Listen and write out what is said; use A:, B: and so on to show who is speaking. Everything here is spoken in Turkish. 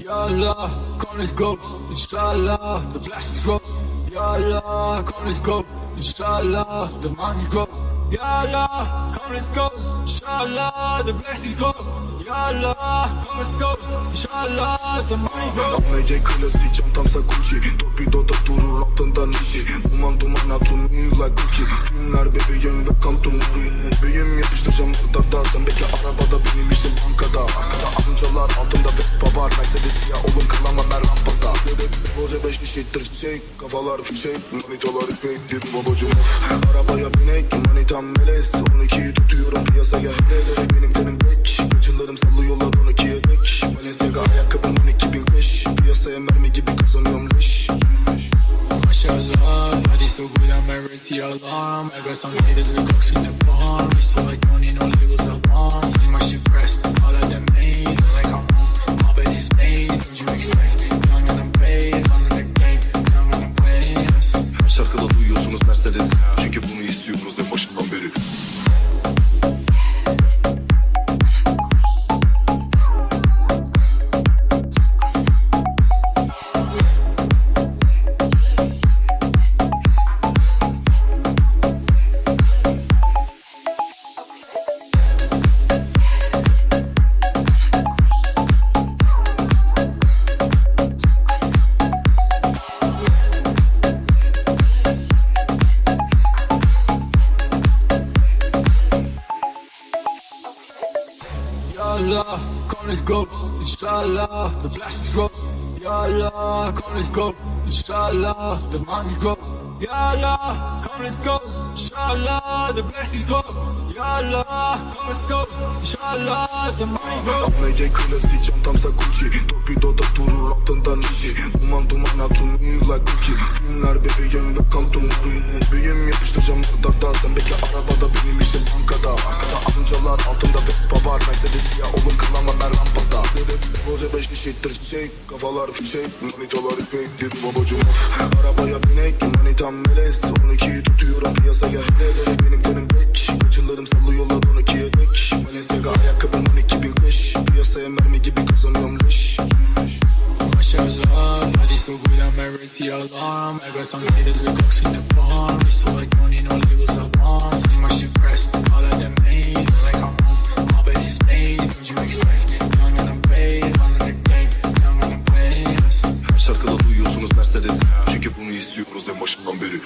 A: Ya Allah, come let's go. Inshallah, the
B: Gucci durur altında Nisi Duman duman atun me like Filmler bebeğim welcome to Bebeğim yapıştıracağım orada bekle arabada benim işim bankada. Arkada amcalar altında Vespa Eşittir şey Kafalar fişek Manitalar fake dedi babacım Arabaya binek Manitam melez. 12'yi tutuyorum piyasaya. Hedef Benim tenim pek Kaçılarım sallıyorlar 12'ye dek Balenciaga ayakkabım 12.005 Piyasaya mermi gibi kazanıyorum leş.
A: Mashallah, body so good, I'm a see alarm. I got some haters with cooks in the barn. We so like money, no labels of on. See my shit pressed,
C: Mercedes
A: Ya Allah, come let's go. Inshallah, the blessings grow. Ya Allah, come let's go. Inshallah, the money grow. Ya Allah, come let's go. Inshallah, the blessings grow. Ya Allah, come let's go.
B: Çantamsa Gucci Torpidoda durur altında Nisi Duman duman atun me like cookie Filmler bebeğim welcome to movie Bebeğim yapıştıracağım Sen bekle arabada benim işim bankada Arkada amcalar altında Vespa Eşittir şey Kafalar fişek Manitalar fake dedi babacım Arabaya binek Manitam melez 12'yi tutuyorum piyasaya. Hedef Benim tenim pek Kaçılarım sallıyorlar 12'ye dek Balenciaga ayakkabım 12.005 Piyasaya mermi gibi kazanıyorum leş
A: Mashallah, body so good, I'm a see alarm. Got some haters with cooks Mercedes. Çünkü bunu istiyoruz en başından beri.